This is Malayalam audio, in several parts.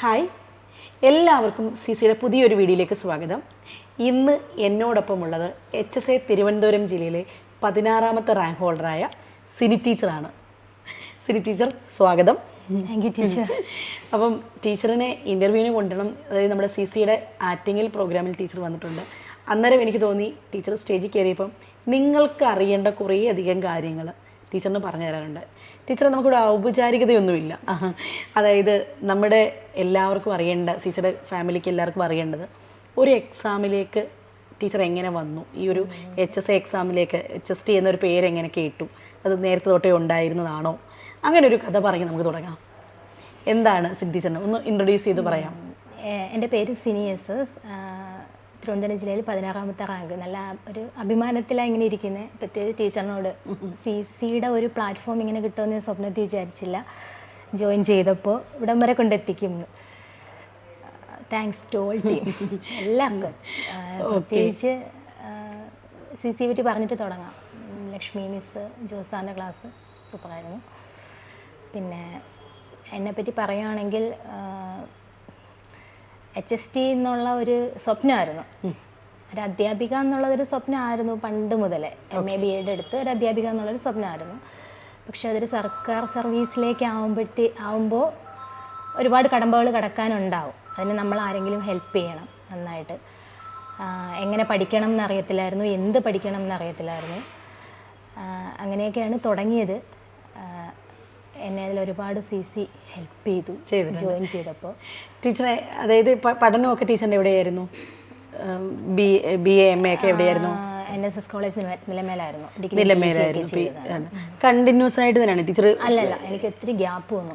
ഹായ്. എല്ലാവർക്കും സി സിയുടെ പുതിയൊരു വീഡിയോയിലേക്ക് സ്വാഗതം. ഇന്ന് എന്നോടൊപ്പം ഉള്ളത് എച്ച് എസ് എ തിരുവനന്തപുരം ജില്ലയിലെ പതിനാറാമത്തെ റാങ്ക് ഹോൾഡറായ സിനി ടീച്ചറാണ്. സിനി ടീച്ചർ സ്വാഗതം. താങ്ക് യു ടീച്ചർ അപ്പം ടീച്ചറിനെ ഇന്റർവ്യൂവിന് കൊണ്ടുവരണം. അതായത് നമ്മുടെ സി സിയുടെ ആക്ടിങ്ങിൽ പ്രോഗ്രാമിൽ ടീച്ചർ വന്നിട്ടുണ്ട്. അന്നേരം എനിക്ക് തോന്നി ടീച്ചർ സ്റ്റേജിൽ കയറിയപ്പം നിങ്ങൾക്ക് അറിയേണ്ട കുറേ അധികം കാര്യങ്ങൾ ടീച്ചറിന് പറഞ്ഞു തരാറുണ്ട്. ടീച്ചർ നമുക്കിവിടെ ഔപചാരികതയൊന്നുമില്ല. അതായത് നമ്മുടെ എല്ലാവർക്കും അറിയേണ്ട ടീച്ചറുടെ ഫാമിലിക്ക് എല്ലാവർക്കും അറിയേണ്ടത് ഒരു എക്സാമിലേക്ക് ടീച്ചർ എങ്ങനെ വന്നു? ഈ ഒരു എച്ച് എസ് എ എക്സാമിലേക്ക് എച്ച് എസ് ടി എന്നൊരു പേര് എങ്ങനെ കേട്ടു? അത് നേരത്തെ തൊട്ടേ ഉണ്ടായിരുന്നതാണോ? അങ്ങനെ ഒരു കഥ പറഞ്ഞ് നമുക്ക് തുടങ്ങാം. എന്താണ് സിൻ ടീച്ചറിനെ? ഒന്ന് ഇൻട്രൊഡ്യൂസ് ചെയ്ത് പറയാം. എന്റെ പേര് സിനി എസ് എസ് തിരുവനന്തപുരം ജില്ലയിൽ പതിനാറാമത്തെ റാങ്ക് നല്ല ഒരു അഭിമാനത്തിലാണ് ഇങ്ങനെ ഇരിക്കുന്നത് പ്രത്യേകിച്ച് ടീച്ചറിനോട്. സി സിയുടെ ഒരു പ്ലാറ്റ്ഫോം ഇങ്ങനെ കിട്ടുമെന്ന് ഞാൻ സ്വപ്നത്തിൽ വിചാരിച്ചില്ല. ജോയിൻ ചെയ്തപ്പോൾ ഇവിടം വരെ കൊണ്ടെത്തിക്കും താങ്ക്സ് ടു ഓൾ ടീം എല്ലാവർക്കും. പ്രത്യേകിച്ച് സി സി പറ്റി പറഞ്ഞിട്ട് തുടങ്ങാം. ലക്ഷ്മി മിസ് ജോസാറിന്റെ ക്ലാസ് സൂപ്പറായിരുന്നു പിന്നെ എന്നെപ്പറ്റി പറയുകയാണെങ്കിൽ എച്ച് എസ് ടി എന്നുള്ള ഒരു സ്വപ്നമായിരുന്നു. ഒരു അധ്യാപിക എന്നുള്ളതൊരു സ്വപ്നമായിരുന്നു പണ്ട് മുതലേ. എം എ ബി എഡ് എടുത്ത് ഒരു അധ്യാപിക എന്നുള്ളൊരു സ്വപ്നമായിരുന്നു. പക്ഷെ അതൊരു സർക്കാർ സർവീസിലേക്ക് ആവുമ്പോഴത്തേ ആവുമ്പോൾ ഒരുപാട് കടമ്പകൾ കടക്കാനുണ്ടാവും. അതിന് നമ്മൾ ആരെങ്കിലും ഹെൽപ്പ് ചെയ്യണം നന്നായിട്ട്. എങ്ങനെ പഠിക്കണം എന്നറിയത്തില്ലായിരുന്നു എന്ത് പഠിക്കണം എന്നറിയത്തില്ലായിരുന്നു അങ്ങനെയൊക്കെയാണ് തുടങ്ങിയത്. എന്നെ അതിൽ ഒരുപാട് സി സി ഹെൽപ്പ് ചെയ്തു. ജോയിൻ ചെയ്തപ്പോൾ. ടീച്ചറെ അതായത് പഠനമൊക്കെ ടീച്ചറിന്റെ എവിടെയായിരുന്നു? B B A M A ഒക്കെ എവിടെയായിരുന്നു? എൻ എസ് എസ് കോളേജ് നില- നിലമേലായിരുന്നു. ഡിഗ്രി. കണ്ടിന്യൂസ് ആയിട്ട് തന്നെയാണ് ടീച്ചർ അല്ലല്ല എനിക്ക് ഒത്തിരി ഗ്യാപ്പ് വന്നു.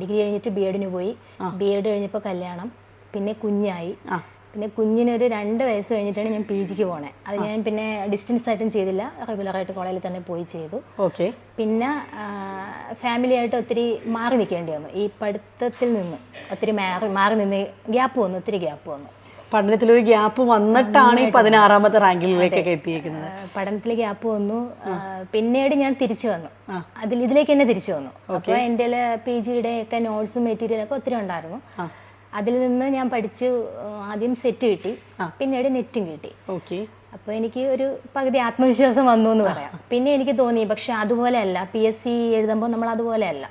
ഡിഗ്രി കഴിഞ്ഞിട്ട് ബി എഡിന് പോയി. ബി എഡ് കഴിഞ്ഞപ്പോൾ കല്യാണം പിന്നെ കുഞ്ഞായി. പിന്നെ കുഞ്ഞിനൊരു രണ്ട് വയസ്സ് കഴിഞ്ഞിട്ടാണ് ഞാൻ പി ജിക്ക് പോണേ. അത് ഞാൻ പിന്നെ ഡിസ്റ്റൻസ് ആയിട്ടും ചെയ്തില്ല. റെഗുലറായിട്ട് കോളേജിൽ തന്നെ പോയി ചെയ്തു. ഓക്കെ. പിന്നെ ഫാമിലി ആയിട്ട് ഒത്തിരി മാറി നിൽക്കേണ്ടി വന്നു. ഈ പഠിത്തത്തിൽ നിന്ന് ഒത്തിരി മാറി മാറി നിന്ന് ഗ്യാപ്പ് വന്നു ഒത്തിരി ഗ്യാപ്പ് വന്നു. പഠനത്തിലൊരു ഗ്യാപ്പ് വന്നിട്ടാണ് ഈ പതിനാറാമത്തെ റാങ്കിലേക്കൊക്കെ എത്തിയിരിക്കുന്നത് പഠനത്തിലെ പഠനത്തിൽ ഗ്യാപ്പ് വന്നു. പിന്നീട് ഞാൻ തിരിച്ചു വന്നു. അതിൽ ഇതിലേക്ക് തന്നെ തിരിച്ചു വന്നു. അപ്പോൾ എന്റെ പി ജിയുടെ ഒക്കെ നോട്ട്സും മെറ്റീരിയലൊക്കെ ഒത്തിരി ഉണ്ടായിരുന്നു. അതിൽ നിന്ന് ഞാൻ പഠിച്ചു ആദ്യം സെറ്റ് കിട്ടി. പിന്നീട് നെറ്റും കിട്ടി. ഓക്കെ അപ്പോൾ എനിക്ക് ഒരു പകുതി ആത്മവിശ്വാസം വന്നു എന്ന് പറയാം. പിന്നെ എനിക്ക് തോന്നി പക്ഷെ അതുപോലെയല്ല പി എസ് സി എഴുതുമ്പോൾ നമ്മൾ അതുപോലെ അതുപോലെയല്ല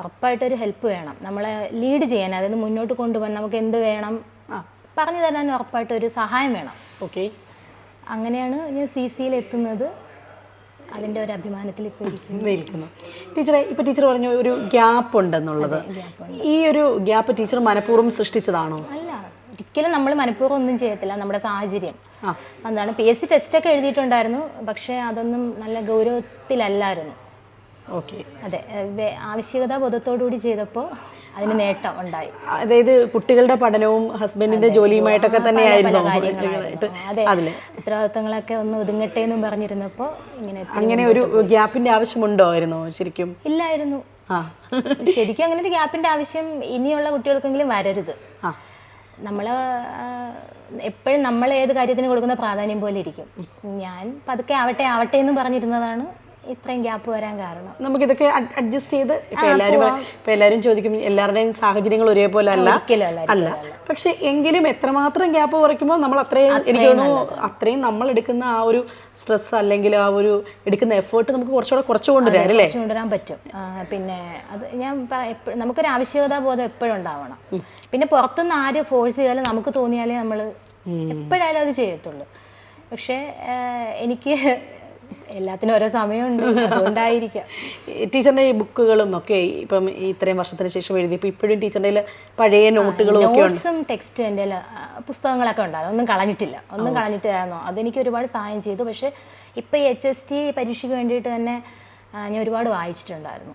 ഉറപ്പായിട്ടൊരു ഹെൽപ്പ് വേണം. നമ്മളെ ലീഡ് ചെയ്യാൻ അതായത് മുന്നോട്ട് കൊണ്ടുപോകാൻ നമുക്ക് എന്ത് വേണം? പറഞ്ഞു തരാൻ ഉറപ്പായിട്ട് ഒരു സഹായം വേണം. ഓക്കെ അങ്ങനെയാണ് ഞാൻ സി സിയിൽ എത്തുന്നത്. അതിന്റെ ഒരു അഭിമാനത്തിൽ ഇപ്പോൾ നിൽക്കുന്നു. ടീച്ചറെ ഇപ്പൊ ടീച്ചർ പറഞ്ഞു ഒരു ഗ്യാപ്പ് ഉണ്ടെന്നുള്ളത് ഈ ഒരു ഗ്യാപ്പ് ടീച്ചർ മനഃപൂർവം സൃഷ്ടിച്ചതാണോ? അല്ല ഒരിക്കലും നമ്മൾ മനഃപൂർവം ഒന്നും ചെയ്യത്തില്ല. നമ്മുടെ സാഹചര്യം. എന്താണ് പി എസ് സി ടെസ്റ്റൊക്കെ എഴുതിയിട്ടുണ്ടായിരുന്നു. പക്ഷേ അതൊന്നും നല്ല ഗൗരവത്തിലല്ലായിരുന്നു. ഓക്കെ. അതെ ആവശ്യകത ബോധത്തോടുകൂടി ചെയ്തപ്പോൾ അതിന് നേട്ടം ഉണ്ടായി. അതായത് കുട്ടികളുടെ പഠനവും ഹസ്ബൻഡിന്റെ ജോലിയുമായിട്ടൊക്കെ തന്നെയായിരുന്നു അതെ ഉത്തരവാദിത്തങ്ങളൊക്കെ ഒന്ന് ഒതുങ്ങട്ടെ എന്നും പറഞ്ഞിരുന്നപ്പോൾ ഇങ്ങനെ അങ്ങനെ ഒരു ഗ്യാപ്പിന്റെ ആവശ്യമുണ്ടോയിരുന്നോ ശരിക്കും? ഇല്ലായിരുന്നു. ശരിക്കും അങ്ങനെ ഒരു ഗ്യാപ്പിന്റെ ആവശ്യം ഇനിയുള്ള കുട്ടികൾക്കെങ്കിലും വരരുത്. നമ്മൾ എപ്പോഴും നമ്മൾ ഏത് കാര്യത്തിന് കൊടുക്കുന്ന പ്രാധാന്യം പോലെ ഇരിക്കും. ഞാൻ പതുക്കെ ആവട്ടെ ആവട്ടെ എന്ന് പറഞ്ഞിരുന്നതാണ് ഇത്രയും ഗ്യാപ്പ് വരാൻ കാരണം. നമുക്ക് ഇതൊക്കെ അഡ്ജസ്റ്റ് ചെയ്ത് ഇപ്പൊ എല്ലാരും ഇപ്പൊ എല്ലാരും ചോദിക്കും എല്ലാവരുടെയും സാഹചര്യങ്ങൾ ഒരേപോലെ അല്ല. ഒരിക്കലും അല്ല അല്ല. പക്ഷെ എങ്കിലും എത്രമാത്രം ഗ്യാപ്പ് കുറയ്ക്കുമ്പോൾ നമ്മൾ അത്രയും എനിക്ക് തോന്നുന്നു അത്രയും നമ്മൾ എടുക്കുന്ന ആ ഒരു സ്ട്രെസ് അല്ലെങ്കിൽ ആ ഒരു എടുക്കുന്ന എഫേർട്ട് നമുക്ക് കുറച്ചുകൂടെ കുറച്ചു കൊണ്ടുവരാം അല്ലേ? കൊണ്ടുവരാൻ പറ്റും. പിന്നെ അത് ഞാൻ നമുക്കൊരു ആവശ്യകതാ ബോധം എപ്പോഴും ഉണ്ടാവണം. പിന്നെ പുറത്തുനിന്ന് ആര് ഫോഴ്സ് ചെയ്താലും നമുക്ക് തോന്നിയാലേ നമ്മൾ എപ്പോഴായാലും അത് ചെയ്യത്തുള്ളൂ. പക്ഷേ എനിക്ക് എല്ലാത്തിനും ഓരോ സമയമുണ്ട്. അതുകൊണ്ടായിരിക്കാം. ടീച്ചറിന്റെ ഈ ബുക്കുകളും ഒക്കെ ഇപ്പം ഇത്രയും വർഷത്തിന് ശേഷം എഴുതി ഇപ്പോഴും ടീച്ചറിന്റെ പഴയ നോട്ടുകളും ഒക്കെ നോട്ട്സും ടെക്സ്റ്റും എന്റെ പുസ്തകങ്ങളൊക്കെ ഉണ്ടായിരുന്നു. ഒന്നും കളഞ്ഞിട്ടില്ല. ഒന്നും കളഞ്ഞിട്ടില്ലായിരുന്നു. അതെനിക്ക് ഒരുപാട് സഹായം ചെയ്തു. പക്ഷേ ഇപ്പം ഈ എച്ച് എസ് ടി പരീക്ഷയ്ക്ക് വേണ്ടിയിട്ട് തന്നെ ഞാൻ ഒരുപാട് വായിച്ചിട്ടുണ്ടായിരുന്നു.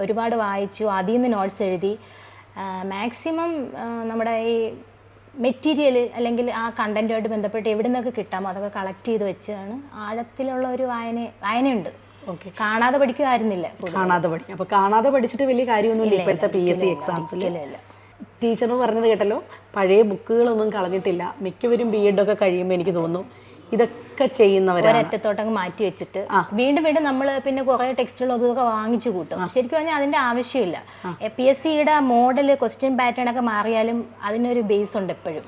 ഒരുപാട് വായിച്ചു. അതിൽ നിന്ന് നോട്ട്സ് എഴുതി. മാക്സിമം നമ്മുടെ ഈ മെറ്റീരിയൽ അല്ലെങ്കിൽ ആ കണ്ടന്റുമായിട്ട് ബന്ധപ്പെട്ട് എവിടെ നിന്നൊക്കെ കിട്ടാമോ അതൊക്കെ കളക്ട് ചെയ്ത് വെച്ചാണ് ആഴത്തിലുള്ള ഒരു വായന വായനയുണ്ട്. ഓക്കെ കാണാതെ പഠിക്കുമായിരുന്നില്ല കാണാതെ പഠിക്കും അപ്പൊ കാണാതെ പഠിച്ചിട്ട് വലിയ കാര്യമൊന്നുമില്ല ഇപ്പോഴത്തെ പി എസ് സി എക്സാംസിൽ ഇല്ല ടീച്ചർ പറഞ്ഞത് കേട്ടല്ലോ പഴയ ബുക്കുകളൊന്നും കളഞ്ഞിട്ടില്ല. മിക്കവരും ബി എഡ് ഒക്കെ കഴിയുമ്പോൾ എനിക്ക് തോന്നുന്നു ഇതൊക്കെ ചെയ്യുന്നവരാണ്. ഒരറ്റത്തോട്ടങ്ങ് മാറ്റി വെച്ചിട്ട് വീണ്ടും വീണ്ടും നമ്മൾ പിന്നെ കുറേ ടെക്സ്റ്റുകൾ അതൊക്കെ വാങ്ങിച്ചു കൂട്ടും. ശരിക്കും പറഞ്ഞാൽ അതിന്റെ ആവശ്യമില്ല. പി എസ് സിയുടെ മോഡൽ ക്വസ്റ്റ്യൻ പാറ്റേൺ ഒക്കെ മാറിയാലും അതിനൊരു ബേസ് ഉണ്ട് എപ്പോഴും.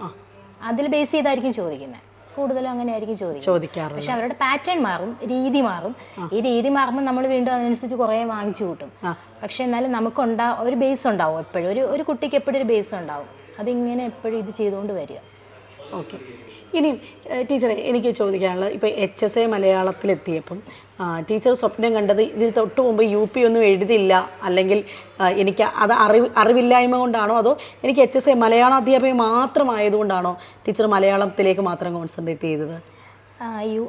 അതിൽ ബേസ് ചെയ്തായിരിക്കും ചോദിക്കുന്നത് കൂടുതലും അങ്ങനെ ആയിരിക്കും ചോദിക്കാറ് പക്ഷെ അവരുടെ പാറ്റേൺ മാറും രീതി മാറും. ഈ രീതി മാറുമ്പോൾ നമ്മൾ വീണ്ടും അതിനനുസരിച്ച് കുറേ വാങ്ങിച്ചു കൂട്ടും. പക്ഷെ എന്നാലും നമുക്കുണ്ടാ ഒരു ബേസ് ഉണ്ടാവും എപ്പോഴും. ഒരു ഒരു കുട്ടിക്ക് എപ്പോഴും ഒരു ബേസ് ഉണ്ടാവും. അതിങ്ങനെ എപ്പോഴും ഇത് ചെയ്തുകൊണ്ട് വരിക. ഓക്കെ. ഇനിയും ടീച്ചറെ എനിക്ക് ചോദിക്കാനുള്ളത്. ഇപ്പോൾ എച്ച് എസ് എ മലയാളത്തിലെത്തിയപ്പം ടീച്ചർ സ്വപ്നം കണ്ടത് ഇതിന് തൊട്ട് മുമ്പ് യു പി ഒന്നും എഴുതിയില്ല. അല്ലെങ്കിൽ എനിക്ക് അത് അറിവ് അറിവില്ലായ്മ കൊണ്ടാണോ? അതോ എനിക്ക് H S A Malayala അധ്യാപകം മാത്രമായതുകൊണ്ടാണോ teacher മലയാളത്തിലേക്ക് മാത്രം കോൺസെൻട്രേറ്റ് ചെയ്തത്? യു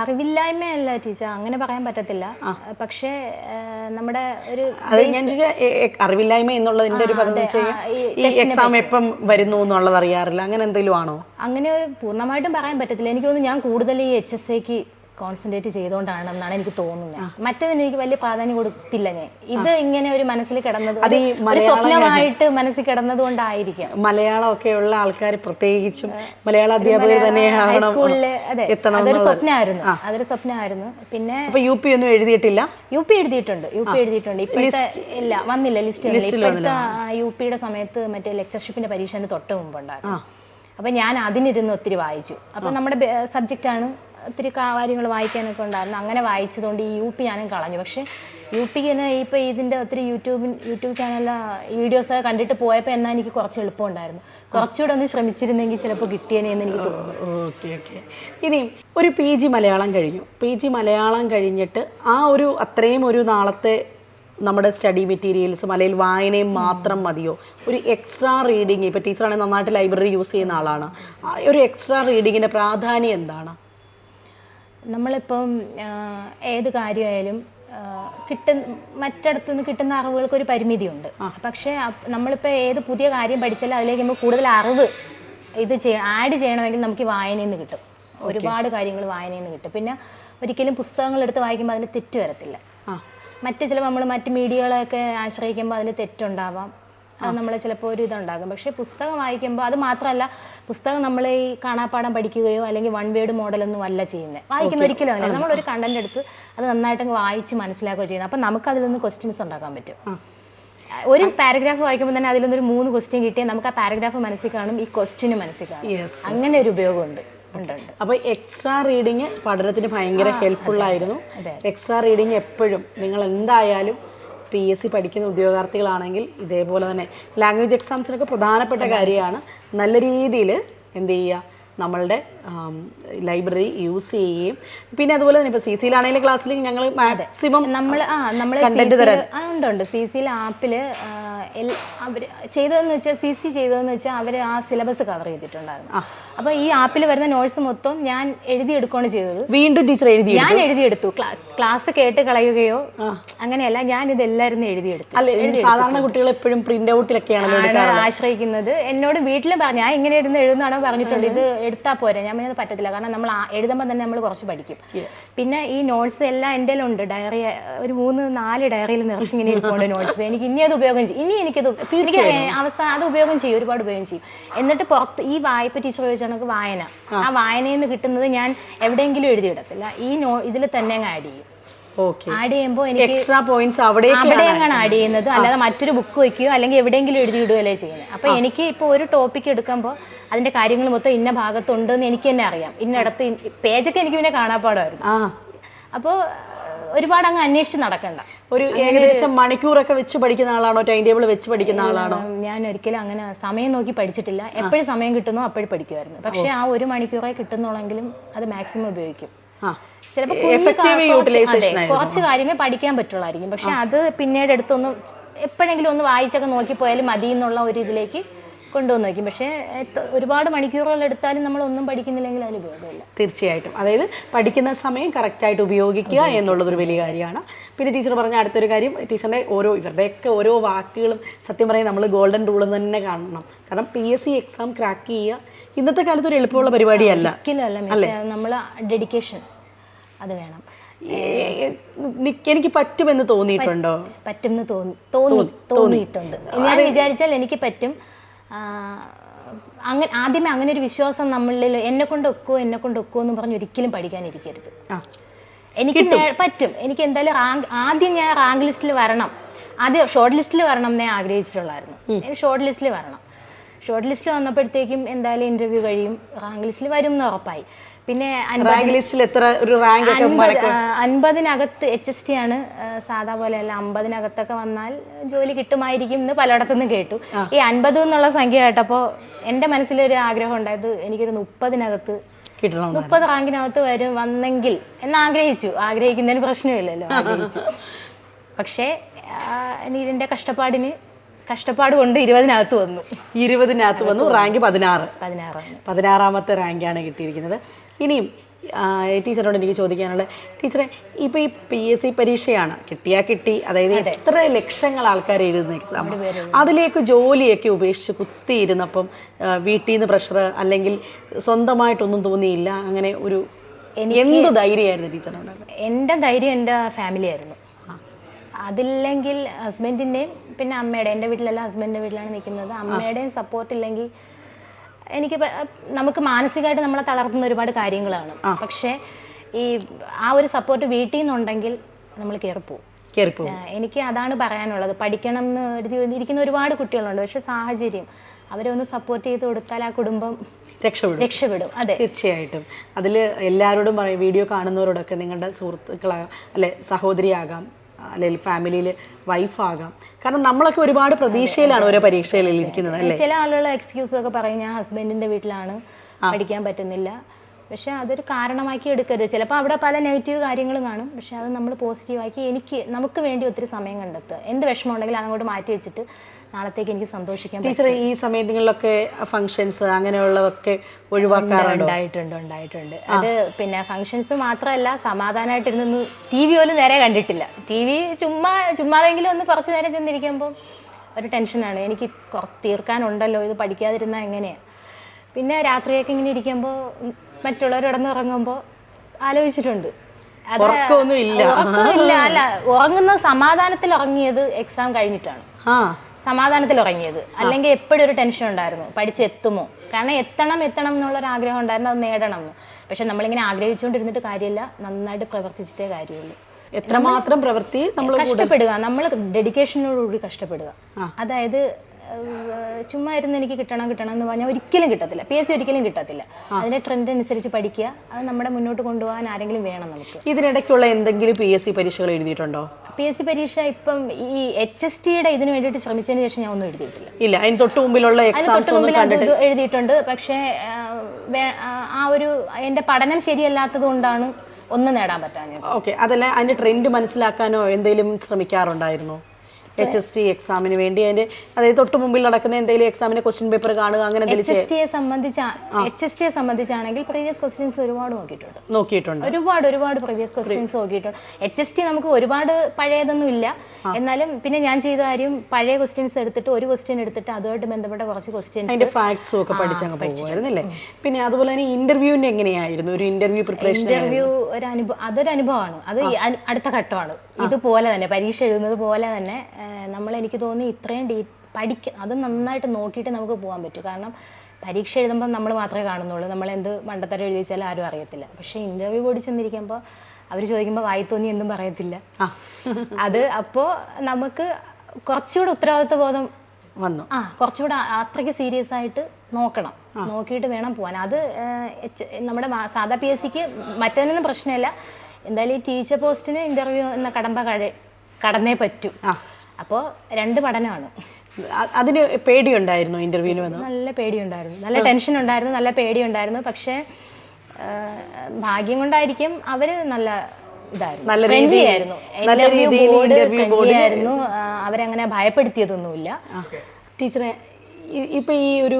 അറിവില്ലായ്മയല്ല ടീച്ചർ അങ്ങനെ പറയാൻ പറ്റത്തില്ല. പക്ഷേ നമ്മുടെ ഒരു അത് ഞാൻ അറിവില്ലായ്മ എന്നുള്ളതിന്റെ ഒരു പദം ഈ എക്സാം എപ്പം വരുന്നു എന്നുള്ളത് അറിയാറില്ല. അങ്ങനെ എന്തെങ്കിലും ആണോ? അങ്ങനെ പൂർണമായിട്ടും പറയാൻ പറ്റത്തില്ല. എനിക്ക് തോന്നുന്നു ഞാൻ കൂടുതൽ ഈ എച്ച് എസ് എക്ക് കോൺസെൻട്രേറ്റ് ചെയ്തുകൊണ്ടാണെന്നാണ് എനിക്ക് തോന്നുന്നത്. മറ്റേതിന് എനിക്ക് വലിയ പ്രാധാന്യം കൊടുത്തില്ല ഞാൻ. ഇത് ഇങ്ങനെ ഒരു മനസ്സിൽ കിടന്നത് അത് ഒരു- സ്വപ്നമായിട്ട് മനസ്സിൽ കിടന്നത് കൊണ്ടായിരിക്കാം മലയാളമൊക്കെ ഉള്ള ആൾക്കാർ പ്രത്യേകിച്ചും മലയാള അധ്യാപകർ തന്നെയാണ് അതൊരു. സ്വപ്നമായിരുന്നു. അതൊരു സ്വപ്നമായിരുന്നു. പിന്നെ യു പി ഒന്നും എഴുതിയിട്ടില്ല? യു പി എഴുതിയിട്ടുണ്ട്. യു പി എഴുതിയിട്ടുണ്ട്. ഇപ്പോഴത്തെ ഇല്ല വന്നില്ല ലിസ്റ്റ് ഇപ്പോഴത്തെ യു പിയുടെ സമയത്ത് മറ്റേ ലെക്ചർഷിപ്പിന്റെ പരീക്ഷന് തൊട്ട് മുമ്പുണ്ടായിരുന്നു അപ്പൊ ഞാൻ അതിനിരുന്ന് ഒത്തിരി വായിച്ചു. അപ്പൊ നമ്മുടെ സബ്ജക്റ്റ് ആണ് ഒത്തിരി കാര്യങ്ങൾ വായിക്കാനൊക്കെ ഉണ്ടായിരുന്നു. അങ്ങനെ വായിച്ചതുകൊണ്ട് ഈ യു പി ഞാനും കളഞ്ഞു. പക്ഷേ യു പിക്ക് തന്നെ ഇപ്പോൾ ഇതിന്റെ ഒത്തിരി യൂട്യൂബിൻ യൂട്യൂബ് ചാനലിലെ വീഡിയോസ് കണ്ടിട്ട് പോയപ്പോൾ എന്നാൽ എനിക്ക് കുറച്ച് എളുപ്പമുണ്ടായിരുന്നു കുറച്ചുകൂടെ ഒന്ന് ശ്രമിച്ചിരുന്നെങ്കിൽ ചിലപ്പോൾ കിട്ടിയേനെ എന്ന് എനിക്ക് തോന്നുന്നു. Okay okay. ഇനി ഒരു പി ജി മലയാളം കഴിഞ്ഞു. പി ജി മലയാളം കഴിഞ്ഞിട്ട് ആ ഒരു അത്രയും ഒരു നാളത്തെ നമ്മുടെ സ്റ്റഡി മെറ്റീരിയൽസ് മലയിൽ വായനയും മാത്രം മതിയോ? ഒരു എക്സ്ട്രാ റീഡിങ് ഇപ്പോൾ ടീച്ചറാണെങ്കിൽ നന്നായിട്ട് ലൈബ്രറി യൂസ് ചെയ്യുന്ന ആളാണ്. ഒരു എക്സ്ട്രാ റീഡിങ്ങിന്റെ പ്രാധാന്യം എന്താണ്? നമ്മളിപ്പം ഏത് കാര്യമായാലും കിട്ടുന്ന മറ്റിടത്തു നിന്ന് കിട്ടുന്ന അറിവുകൾക്ക് ഒരു പരിമിതിയുണ്ട് പക്ഷേ നമ്മളിപ്പോൾ ഏത് പുതിയ കാര്യം പഠിച്ചാലും അതിലേക്ക് നമ്മൾ കൂടുതൽ അറിവ് ഇത് ചെയ്യണം ആഡ് ചെയ്യണമെങ്കിൽ നമുക്ക് വായനയിൽ നിന്ന് കിട്ടും. ഒരുപാട് കാര്യങ്ങൾ വായനയിൽ നിന്ന് കിട്ടും. പിന്നെ ഒരിക്കലും പുസ്തകങ്ങൾ എടുത്ത് വായിക്കുമ്പോൾ അതിന് തെറ്റ് വരത്തില്ല. മറ്റ് ചില നമ്മൾ മറ്റ് മീഡിയകളെയൊക്കെ ആശ്രയിക്കുമ്പോൾ അതിന് തെറ്റുണ്ടാവാം. അത് നമ്മൾ ചിലപ്പോൾ ഒരു ഇതുണ്ടാകും പക്ഷേ പുസ്തകം വായിക്കുമ്പോൾ അത് മാത്രമല്ല പുസ്തകം നമ്മൾ ഈ കാണാപ്പാടം പഠിക്കുകയോ അല്ലെങ്കിൽ വൺ വേർഡ് മോഡലൊന്നും അല്ല ചെയ്യുന്നത് വായിക്കുന്ന ഒരിക്കലും അല്ല നമ്മളൊരു കണ്ടന്റ് എടുത്ത് അത് നന്നായിട്ട് വായിച്ച് മനസ്സിലാക്കുകയോ ചെയ്യുന്നത് അപ്പം നമുക്ക് അതിൽ നിന്ന് ക്വസ്റ്റ്യൻസ് ഉണ്ടാക്കാൻ പറ്റും. ഒരു പാരഗ്രാഫ് വായിക്കുമ്പോൾ തന്നെ അതിൽ നിന്നൊരു മൂന്ന് ക്വസ്റ്റ്യൻ കിട്ടിയാൽ നമുക്ക് ആ പാരഗ്രാഫ് മനസ്സിൽ കാണും ഈ ക്വസ്റ്റ്യന് മനസ്സിൽ കാണും. അങ്ങനെ ഒരു ഉപയോഗമുണ്ട് അപ്പോൾ എക്സ്ട്രാ റീഡിങ് പഠനത്തിന് ഭയങ്കര ഹെൽപ്ഫുൾ ആയിരുന്നു. എക്സ്ട്രാ റീഡിങ് എപ്പോഴും നിങ്ങൾ എന്തായാലും പി എസ് സി പഠിക്കുന്ന ഉദ്യോഗാർത്ഥികളാണെങ്കിൽ ഇതേപോലെ തന്നെ ലാംഗ്വേജ് എക്സാംസിനൊക്കെ പ്രധാനപ്പെട്ട കാര്യമാണ്. നല്ല രീതിയിൽ എന്ത് ചെയ്യുക? നമ്മളുടെ ലൈബ്രറി യൂസ് ചെയ്യുകയും. പിന്നെ അതുപോലെ തന്നെ ഇപ്പോൾ സി സിയിലാണെങ്കിലും ക്ലാസ്സിൽ ഞങ്ങൾ മാക്സിമം നമ്മൾ ആ നമ്മൾ ഉണ്ട് ഉണ്ട്. സി സിയിൽ ആപ്പിൽ അവർ ചെയ്തതെന്ന് വെച്ചാൽ സി സി ചെയ്തതെന്ന് വെച്ചാൽ അവർ ആ സിലബസ് കവർ ചെയ്തിട്ടുണ്ടായിരുന്നു. അപ്പോൾ ഈ ആപ്പിൽ വരുന്ന നോട്ട്സ് മൊത്തം ഞാൻ എഴുതിയെടുക്കുകയാണ് ചെയ്തത്. വീണ്ടും ടീച്ചർ എഴുതി ഞാൻ എഴുതിയെടുത്തു. ക്ലാസ് കേട്ട് കളയുകയോ അങ്ങനെയല്ല ഞാൻ ഇതെല്ലാവരും എഴുതിയെടുത്തു. സാധാരണ കുട്ടികൾ എപ്പോഴും പ്രിന്റ് ഔട്ടിലൊക്കെയാണ് ആശ്രയിക്കുന്നത്. എന്നോട് വീട്ടിലും പറഞ്ഞു ഞാൻ ഇങ്ങനെ ഇരുന്ന് എഴുതുന്നാണോ പറഞ്ഞിട്ടുണ്ട് ഇത് എടുത്താൽ പോരെ ഞാൻ പറഞ്ഞത് പറ്റത്തില്ല. കാരണം നമ്മൾ എഴുതുമ്പോൾ തന്നെ നമ്മൾ കുറച്ച് പഠിക്കും. പിന്നെ ഈ നോട്ട്സ് എല്ലാം എന്റെ ഉണ്ട് ഡയറി ഒരു മൂന്ന് നാല് ഡയറിയിൽ നിറച്ചിങ്ങനെ ഇരിക്കുന്നുണ്ട് നോട്ട്സ് എനിക്ക് ഇനി അത് ഉപയോഗം ചെയ്യും. ഇനി എനിക്കത് എനിക്ക് അവസാനം അത് ഉപയോഗം ചെയ്യും ഒരുപാട് ഉപയോഗം ചെയ്യും. എന്നിട്ട് പുറത്ത് ഈ വായ്പ ടീച്ചർ ചോദിച്ചാൽ നമുക്ക് വായന. ആ. വായനയിൽ നിന്ന് കിട്ടുന്നത് ഞാൻ എവിടെയെങ്കിലും എഴുതിയിടത്തില്ല ഈ നോ ഇതിൽ തന്നെ അങ്ങ് ആഡ് ചെയ്യും. ആഡ് ചെയ്യുമ്പോൾ എനിക്ക് എക്സ്ട്രാ പോയിന്റ്സ് അവിടെ അങ്ങാണ് ആഡ് ചെയ്യുന്നത്. അല്ലാതെ മറ്റൊരു ബുക്ക് വയ്ക്കുകയോ അല്ലെങ്കിൽ എവിടെയെങ്കിലും എഴുതി ഇടുകയല്ലേ ചെയ്യുന്നത്. അപ്പോൾ എനിക്ക് ഇപ്പോൾ ഒരു ടോപ്പിക് എടുക്കുമ്പോൾ അതിന്റെ കാര്യങ്ങൾ മൊത്തം ഇന്ന ഭാഗത്തുണ്ടെന്ന് എനിക്ക് തന്നെ അറിയാം. ഇന്നടത്ത് പേജൊക്കെ എനിക്ക് പിന്നെ കാണാപ്പാടായിരുന്നു. അപ്പോൾ ഒരുപാട് അങ്ങ് അന്വേഷിച്ച് നടക്കണ്ട. ഒരു ഏകദേശം മണിക്കൂറൊക്കെ വെച്ച് പഠിക്കുന്ന ആളാണോ? ടൈം ടേബിൾ വെച്ച് പഠിക്കുന്ന ആളാണോ? ഞാൻ ഒരിക്കലും അങ്ങനെ സമയം നോക്കി പഠിച്ചിട്ടില്ല. എപ്പോഴും സമയം കിട്ടുന്നോ അപ്പോഴും പഠിക്കുമായിരുന്നു പക്ഷേ ആ ഒരു മണിക്കൂറേ കിട്ടുന്നുള്ളെങ്കിലും അത് മാക്സിമം ഉപയോഗിക്കും. ചിലപ്പോൾ കുറച്ച് കുറച്ച് കാര്യമേ പഠിക്കാൻ പറ്റുള്ളായിരിക്കും. പക്ഷെ അത് പിന്നീട് എടുത്തൊന്ന് എപ്പോഴെങ്കിലും ഒന്ന് വായിച്ചൊക്കെ നോക്കിപ്പോയാലും മതി എന്നുള്ള ഒരു ഇതിലേക്ക് കൊണ്ടുവന്ന് വയ്ക്കും പക്ഷേ ഒരുപാട് മണിക്കൂറുകൾ എടുത്താലും നമ്മൾ ഒന്നും പഠിക്കുന്നില്ലെങ്കിൽ അതിൽ ഉപയോഗമില്ല. തീർച്ചയായിട്ടും. അതായത് പഠിക്കുന്ന സമയം കറക്റ്റായിട്ട് ഉപയോഗിക്കുക എന്നുള്ളതൊരു വലിയ കാര്യമാണ്. പിന്നെ ടീച്ചർ പറഞ്ഞ അടുത്തൊരു കാര്യം ടീച്ചറിന്റെ ഓരോ ഇവരുടെയൊക്കെ ഓരോ വാക്കുകളും സത്യം പറയാൻ നമ്മൾ ഗോൾഡൻ റൂൾ തന്നെ കാണണം. കാരണം P S C exam crack ചെയ്യുക ഇന്നത്തെ കാലത്ത് ഒരു എളുപ്പമുള്ള പരിപാടിയല്ല. നമ്മൾ ഡെഡിക്കേഷൻ അത് വേണം. നിക്ക് എനിക്ക് പറ്റുമെന്ന് തോന്നിയിട്ടുണ്ടോ? പറ്റുമെന്ന് തോന്നി തോന്നി തോന്നിയിട്ടുണ്ട്. ഞാൻ വിചാരിച്ചാൽ എനിക്ക് പറ്റും. അങ്ങനെ ആദ്യമേ അങ്ങനെ ഒരു വിശ്വാസം നമ്മളിൽ എന്നെ കൊണ്ട് ഒക്കോ എന്നെ കൊണ്ട് ഒക്കോ എന്ന് പറഞ്ഞ് ഒരിക്കലും പഠിക്കാനിരിക്കരുത്. എനിക്ക് പറ്റും. എനിക്ക് എന്തായാലും റാങ്ക് ആദ്യം ഞാൻ റാങ്ക് ലിസ്റ്റിൽ വരണം. ആദ്യം ഷോർട്ട് ലിസ്റ്റിൽ വരണം എന്നേ ആഗ്രഹിച്ചിട്ടുള്ളായിരുന്നു. എനിക്ക് ഷോർട്ട് ലിസ്റ്റിൽ വരണം. ഷോർട്ട് ലിസ്റ്റിൽ വന്നപ്പോഴത്തേക്കും എന്തായാലും ഇന്റർവ്യൂ കഴിയും. റാങ്ക് ലിസ്റ്റിൽ വരും എന്ന് ഉറപ്പായി. പിന്നെ റാങ്ക് ലിസ്റ്റിൽ എത്ര ഒരു റാങ്ക് അൻപതിനകത്ത് എച്ച് എസ് ടി ആണ് സാധാ പോലെ അല്ല അമ്പതിനകത്തൊക്കെ വന്നാൽ ജോലി കിട്ടുമായിരിക്കും എന്ന് പലയിടത്തുനിന്ന് കേട്ടു. ഈ അൻപത് എന്നുള്ള സംഖ്യ കേട്ടപ്പോൾ എന്റെ മനസ്സിലൊരു ആഗ്രഹം ഉണ്ടായത് എനിക്കൊരു മുപ്പതിനകത്ത് കിട്ടണം മുപ്പത് റാങ്കിനകത്ത് വരും വന്നെങ്കിൽ എന്ന് ആഗ്രഹിച്ചു. ആഗ്രഹിക്കുന്നതിന് പ്രശ്നമില്ലല്ലോ ആഗ്രഹിച്ചു. പക്ഷേ എന്റെ കഷ്ടപ്പാടിന് കഷ്ടപ്പാട് കൊണ്ട് ഇരുപതിനകത്ത് വന്നു. ഇരുപതിനകത്ത് വന്നു റാങ്ക് പതിനാറ്. പതിനാറാണ് പതിനാറാമത്തെ റാങ്കാണ് കിട്ടിയിരിക്കുന്നത്. ഇനിയും ടീച്ചറോട് എനിക്ക് ചോദിക്കാനുള്ളത്. ടീച്ചറെ ഇപ്പോൾ ഈ പി എസ് സി പരീക്ഷയാണ്. കിട്ടിയാൽ കിട്ടി. അതായത് എത്ര ലക്ഷങ്ങൾ ആൾക്കാർ എഴുതുന്ന എക്സാം അതിലേക്ക് ജോലിയൊക്കെ ഉപേക്ഷിച്ച് കുത്തിയിരുന്നപ്പം വീട്ടിൽ നിന്ന് പ്രഷർ അല്ലെങ്കിൽ സ്വന്തമായിട്ടൊന്നും തോന്നിയില്ല. അങ്ങനെ ഒരു എന്ത് ധൈര്യമായിരുന്നു ടീച്ചറോട് എന്റെ ധൈര്യം എന്റെ ഫാമിലി ആയിരുന്നു. അതില്ലെങ്കിൽ ഹസ്ബൻഡിന്റെയും പിന്നെ അമ്മയുടെ എന്റെ വീട്ടിലല്ല ഹസ്ബൻഡിന്റെ വീട്ടിലാണ് നിൽക്കുന്നത്. അമ്മയുടെയും സപ്പോർട്ട് ഇല്ലെങ്കിൽ എനിക്ക് നമുക്ക് മാനസികമായിട്ട് നമ്മളെ തളർത്തുന്ന ഒരുപാട് കാര്യങ്ങളാണ്. പക്ഷേ ഈ ആ ഒരു സപ്പോർട്ട് വീട്ടിൽ നിന്നുണ്ടെങ്കിൽ നമ്മൾ കയറിപ്പോവും. എനിക്ക് അതാണ് പറയാനുള്ളത്. പഠിക്കണം എന്ന് ഇരിക്കുന്ന ഒരുപാട് കുട്ടികളുണ്ട്. പക്ഷെ സാഹചര്യം. അവരെ ഒന്ന് സപ്പോർട്ട് ചെയ്ത് കൊടുത്താൽ ആ കുടുംബം രക്ഷപ്പെടും. രക്ഷപ്പെടും. അതെ. തീർച്ചയായിട്ടും. അതിൽ എല്ലാവരോടും പറയും വീഡിയോ കാണുന്നവരോടൊക്കെ നിങ്ങളുടെ സുഹൃത്തുക്കളാകാം അല്ലെ സഹോദരിയാകാം. അല്ലെങ്കിൽ ഫാമിലിയിൽ വൈഫാകാം കാരണം നമ്മളൊക്കെ ഒരുപാട് പ്രതീക്ഷയിലാണ് ഓരോ പരീക്ഷയിൽ ഇരിക്കുന്നത് അല്ലേ? ചില ആളുകൾ എക്സ്ക്യൂസ് ഒക്കെ പറയും ഞാൻ ഹസ്ബൻഡിന്റെ വീട്ടിലാണ് പഠിക്കാൻ പറ്റുന്നില്ല. പക്ഷെ അതൊരു കാരണമാക്കി എടുക്കരുത്. ചിലപ്പോൾ അവിടെ പല നെഗറ്റീവ് കാര്യങ്ങളും കാണും. പക്ഷെ അത് നമ്മൾ പോസിറ്റീവാക്കി എനിക്ക് നമുക്ക് വേണ്ടി ഒത്തിരി സമയം കണ്ടെത്തുക. എന്ത് വിഷമം ഉണ്ടെങ്കിലും അതങ്ങോട്ട് മാറ്റി വെച്ചിട്ട് നാളത്തേക്ക് എനിക്ക് സന്തോഷിക്കാൻ ടീച്ചർ ഈ സമയങ്ങളിലൊക്കെ ഫംഗ്ഷൻസ് അങ്ങനെയുള്ളതൊക്കെ ഒഴിവാക്കാറുണ്ട്? ഉണ്ടായിട്ടുണ്ട് ഉണ്ടായിട്ടുണ്ട്. അത് പിന്നെ ഫംഗ്ഷൻസ് മാത്രമല്ല സമാധാനമായിട്ടിരുന്നു ടി വി പോലും നേരെ കണ്ടിട്ടില്ല. ടി വി ചുമ്മാ ചുമ്മാതെങ്കിലും ഒന്ന് കുറച്ച് നേരം ചെന്നിരിക്കുമ്പോൾ ഒരു ടെൻഷനാണ് എനിക്ക് കുറച്ച് തീർക്കാനുണ്ടല്ലോ ഇത് പഠിക്കാതിരുന്നാൽ എങ്ങനെയാണ് പിന്നെ രാത്രിയൊക്കെ ഇങ്ങനെ ഇരിക്കുമ്പോൾ മറ്റുള്ളവരോടൊന്ന് ഉറങ്ങുമ്പോൾ ആലോചിച്ചിട്ടുണ്ട്. ഉറക്കമൊന്നും ഇല്ല. ഉറക്കമില്ല. അല്ല ഉറങ്ങുന്ന സമാധാനത്തിൽ ഉറങ്ങിയത് എക്സാം കഴിഞ്ഞിട്ടാണ്. ആ. സമാധാനത്തിൽ ഉറങ്ങിയത് അല്ലെങ്കിൽ എപ്പോഴും ഒരു ടെൻഷൻ ഉണ്ടായിരുന്നു. പഠിച്ചെത്തുമോ കാരണം എത്തണം എത്തണം എന്നുള്ള ഒരു ആഗ്രഹം ഉണ്ടായിരുന്നു അത് നേടണം എന്ന് പക്ഷെ നമ്മളിങ്ങനെ ആഗ്രഹിച്ചുകൊണ്ടിരുന്നിട്ട് കാര്യമില്ല. നന്നായിട്ട് പ്രവർത്തിച്ചിട്ടേ കാര്യമുള്ളൂ. എത്രമാത്രം പ്രവൃത്തി നമ്മൾ കഷ്ടപ്പെടുക. നമ്മൾ ഡെഡിക്കേഷനോടുകൂടി കഷ്ടപ്പെടുക. അതായത് ചുമ്മാ ഇരുന്ന് എനിക്ക് കിട്ടണം കിട്ടണം എന്ന് പറഞ്ഞാൽ ഒരിക്കലും കിട്ടത്തില്ല. പി എസ് സി ഒരിക്കലും കിട്ടത്തില്ല. അതിന്റെ ട്രെൻഡ് അനുസരിച്ച് പഠിക്കുക. അത് നമ്മുടെ മുന്നോട്ട് കൊണ്ടുപോകാൻ ആരെങ്കിലും വേണം നമുക്ക്. ഇതിനിടയ്ക്കുള്ള എന്തെങ്കിലും പി എസ് സി പരീക്ഷകൾ എഴുതിയിട്ടുണ്ടോ? പി എസ് സി പരീക്ഷ ഇപ്പം ഈ എച്ച് എസ് ടിയുടെ ഇതിന് വേണ്ടിയിട്ട് ശ്രമിച്ചതിന് ശേഷം ഞാൻ ഒന്നും എഴുതിയിട്ടില്ല. ഇല്ല അതിന് തൊട്ട് മുമ്പിലുള്ള അതിന് എക്സാംസ് തൊട്ട് മുമ്പിൽ അത് എഴുതിയിട്ടുണ്ട്. പക്ഷേ ആ ഒരു എന്റെ പഠനം ശരിയല്ലാത്തത് കൊണ്ടാണ് ഒന്നും നേടാൻ പറ്റാഞ്ഞത്. ഓക്കെ അതല്ല അതിന്റെ ട്രെൻഡ് മനസ്സിലാക്കാനോ എന്തെങ്കിലും ശ്രമിക്കാറുണ്ടായിരുന്നോ? എച്ച് എസ് ടി എക്സാമിന് വേണ്ടി അതിന്റെ അതായത് തൊട്ട് മുമ്പിൽ നടക്കുന്ന എന്തെങ്കിലും എക്സാമിന്റെ ക്വസ്റ്റ്യൻ പേപ്പർ കാണുക അങ്ങനെ എച്ച് എസ് ടിയെ സംബന്ധിച്ച എച്ച് എസ് ടിയെ സംബന്ധിച്ചാണെങ്കിൽ പ്രീവിയസ് ക്വസ്റ്റ്യൻസ് ഒരുപാട് നോക്കിയിട്ടുണ്ട്. നോക്കിയിട്ടുണ്ട്. ഒരുപാട് ഒരുപാട് പ്രീവിയസ് ക്വസ്റ്റ്യൻസ് നോക്കിയിട്ടുണ്ട്. എച്ച് എസ് ടി നമുക്ക് ഒരുപാട് പഴയതൊന്നും ഇല്ല. എന്നാലും പിന്നെ ഞാൻ ചെയ്ത കാര്യം പഴയ ക്വസ്റ്റ്യൻസ് എടുത്തിട്ട് ഒരു ക്വസ്റ്റ്യൻ എടുത്തിട്ട് അതുമായിട്ട് ബന്ധപ്പെട്ട കുറച്ച് ക്വസ്റ്റ്യൻസ് അതിന്റെ ഫാക്ട്സും ഒക്കെ പഠിച്ചങ്ങ് പോകുമായിരുന്നല്ലേ പിന്നെ അതുപോലെ തന്നെ ഇന്റർവ്യൂവിന്റെ എങ്ങനെയായിരുന്നു? ഒരു ഇന്റർവ്യൂ പ്രിപ്പറേഷൻ ഇന്റർവ്യൂ ഒരു അനുഭവം അതൊരു അനുഭവമാണ് അത് അടുത്ത ഘട്ടമാണ്. ഇതുപോലെ തന്നെ പരീക്ഷ എഴുതുന്നത് പോലെ തന്നെ നമ്മൾ എനിക്ക് തോന്നി ഇത്രയും ഡീ പഠിക്ക അത് നന്നായിട്ട് നോക്കിയിട്ട് നമുക്ക് പോകാൻ പറ്റും. കാരണം പരീക്ഷ എഴുതുമ്പോൾ നമ്മൾ മാത്രമേ കാണുന്നുള്ളൂ. നമ്മൾ എന്ത് മണ്ടത്തരം എഴുതി വെച്ചാലും ആരും അറിയത്തില്ല. പക്ഷേ ഇന്റർവ്യൂ ബോർഡിൽ ചെന്നിരിക്കുമ്പോൾ അവർ ചോദിക്കുമ്പോൾ വായി തോന്നി എന്തും പറയത്തില്ല. അത് അപ്പോൾ നമുക്ക് കുറച്ചുകൂടെ ഉത്തരവാദിത്വ ബോധം വന്നു. ആ കുറച്ചുകൂടെ അത്രയ്ക്ക് സീരിയസ് ആയിട്ട് നോക്കണം. നോക്കിയിട്ട് വേണം പോകാൻ അത് നമ്മുടെ സാധാ പി എസ് സിക്ക് മറ്റൊന്നും പ്രശ്നമില്ല. എന്തായാലും ഈ ടീച്ചർ പോസ്റ്റിന് ഇന്റർവ്യൂ എന്ന കടമ്പ കഴ കടന്നേ പറ്റൂ. അപ്പോൾ രണ്ട് പഠനമാണ്. അതിന് പേടിയുണ്ടായിരുന്നു ഇന്റർവ്യൂവിന് വന്നു? നല്ല പേടിയുണ്ടായിരുന്നു. നല്ല ടെൻഷൻ ഉണ്ടായിരുന്നു നല്ല പേടിയുണ്ടായിരുന്നു. പക്ഷേ ഭാഗ്യം കൊണ്ടായിരിക്കും അവർ നല്ല ഇതായിരുന്നു. ഫ്രണ്ട്ലി ആയിരുന്നു. ഇന്റർവ്യൂ ബോർഡ് ഫ്രണ്ട്ലി ആയിരുന്നു. അവരങ്ങനെ ഭയപ്പെടുത്തിയതൊന്നുമില്ല. ടീച്ചറെ ഇപ്പൊ ഈ ഒരു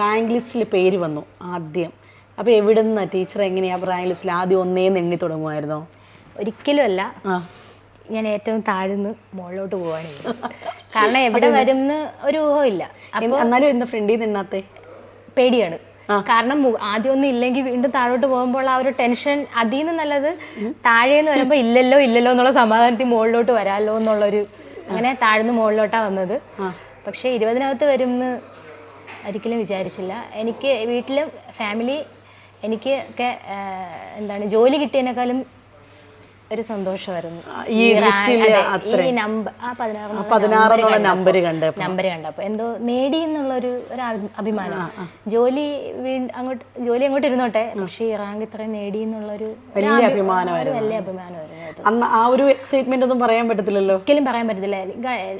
റാങ്ക് ലിസ്റ്റിൽ പേര് വന്നു ആദ്യം. അപ്പൊ എവിടുന്ന ടീച്ചർ എങ്ങനെയാ റാങ്ക് ലിസ്റ്റിൽ ആദ്യം ഒന്നേ എണ്ണി തുടങ്ങുമായിരുന്നോ? ഒരിക്കലും അല്ല ഞാൻ ഏറ്റവും താഴ്ന്ന് മുകളിലോട്ട് പോവാണ് കാരണം എവിടെ വരുംന്ന് ഒരു ഊഹമില്ല. എന്നാലും എന്താ ഫ്രണ്ടിൽ നിന്നാത്തെ? പേടിയാണ്. കാരണം ആദ്യമൊന്നും ഇല്ലെങ്കിൽ വീണ്ടും താഴോട്ട് പോകുമ്പോൾ ആ ഒരു ടെൻഷൻ അതിൽ നിന്ന് നല്ലത് താഴേന്ന് വരുമ്പോൾ ഇല്ലല്ലോ ഇല്ലല്ലോ എന്നുള്ള സമാധാനത്തിൽ മുകളിലോട്ട് വരാമല്ലോ എന്നുള്ളൊരു അങ്ങനെ താഴ്ന്ന് മുകളിലോട്ടാ വന്നത്. പക്ഷെ ഇരുപതിനകത്ത് വരുംന്ന് ഒരിക്കലും വിചാരിച്ചില്ല. എനിക്ക് വീട്ടിൽ ഫാമിലി എനിക്ക് ഒക്കെ എന്താണ് ജോലി കിട്ടിയതിനേക്കാളും ഒരു സന്തോഷമായിരുന്നു. ഈ ഈ നമ്പർ ആ പതിനാറ് പതിനാറെന്നുള്ള നമ്പർ കണ്ട് നമ്പർ കണ്ടപ്പോൾ എന്തോ നേടി എന്നുള്ള ഒരു അഭി- അഭിമാനം. ജോലി അങ്ങോട്ട് ജോലി അങ്ങോട്ട് ഇരുന്നോട്ടെ. പക്ഷേ ഈ റാങ്ക് ഇത്രയും നേടി എന്നുള്ള ഒരു വലിയ അഭി- അഭിമാനമായിരുന്നു. വലിയ അഭിമാനമായിരുന്നു അത്. അന്ന് ആ ഒരു എക്സൈറ്റ്മെന്റ് ഒന്നും പറയാൻ പറ്റത്തില്ലല്ലോ? ഒരിക്കലും പറയാൻ പറ്റത്തില്ല.